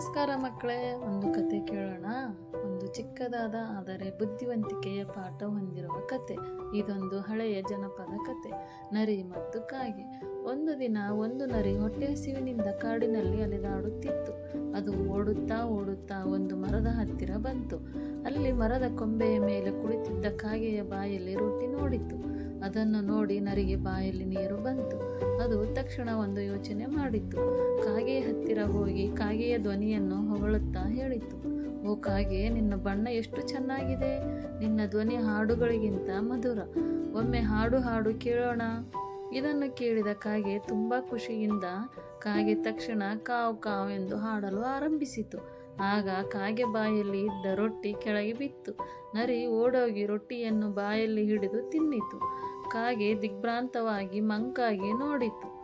ನಮಸ್ಕಾರ ಮಕ್ಕಳೇ, ಒಂದು ಕತೆ ಕೇಳೋಣ. ಒಂದು ಚಿಕ್ಕದಾದ ಆದರೆ ಬುದ್ಧಿವಂತಿಕೆಯ ಪಾಠ ಹೊಂದಿರುವ ಕತೆ. ಇದೊಂದು ಹಳೆಯ ಜನಪದ ಕತೆ. ನರಿ ಮತ್ತು ಕಾಗೆ. ಒಂದು ದಿನ ಒಂದು ನರಿ ಹೊಟ್ಟೆ ಹಸಿವಿನಿಂದ ಕಾಡಿನಲ್ಲಿ ಅಲೆದಾಡುತ್ತಿತ್ತು. ಅದು ಓಡುತ್ತಾ ಓಡುತ್ತಾ ಒಂದು ಮರದ ಹತ್ತಿರ ಬಂತು. ಅಲ್ಲಿ ಮರದ ಕೊಂಬೆಯ ಮೇಲೆ ಕುಳಿತಿದ್ದ ಕಾಗೆಯ ಬಾಯಲ್ಲಿ ರೊಟ್ಟಿ ನೋಡಿತು. ಅದನ್ನು ನೋಡಿ ನರಿಗೆ ಬಾಯಲ್ಲಿ ನೀರು ಬಂತು. ಅದು ತಕ್ಷಣ ಒಂದು ಯೋಚನೆ ಮಾಡಿತು. ಕಾಗೆಯ ಹತ್ತಿರ ಹೋಗಿ ಕಾಗೆಯ ಧ್ವನಿಯನ್ನು ಹೊಗಳುತ್ತಾ ಹೇಳಿತು, ಓ ಕಾಗೆ, ನಿನ್ನ ಬಣ್ಣ ಎಷ್ಟು ಚೆನ್ನಾಗಿದೆ. ನಿನ್ನ ಧ್ವನಿ ಹಾಡುಗಳಿಗಿಂತ ಮಧುರ. ಒಮ್ಮೆ ಹಾಡು ಹಾಡು ಕೇಳೋಣ. ಇದನ್ನು ಕೇಳಿದ ಕಾಗೆ ತುಂಬ ಖುಷಿಯಿಂದ ಕಾಗೆ ತಕ್ಷಣ ಕಾವ್ ಕಾವ್ ಎಂದು ಹಾಡಲು ಆರಂಭಿಸಿತು. ಆಗ ಕಾಗೆ ಬಾಯಲ್ಲಿ ಇದ್ದ ರೊಟ್ಟಿ ಕೆಳಗೆ ಬಿತ್ತು. ನರಿ ಓಡೋಗಿ ರೊಟ್ಟಿಯನ್ನು ಬಾಯಲ್ಲಿ ಹಿಡಿದು ತಿನ್ನಿತು. ಕಾಗೆ ದಿಗ್ಭ್ರಾಂತವಾಗಿ ಮಂಕಾಗಿ ನೋಡಿತು.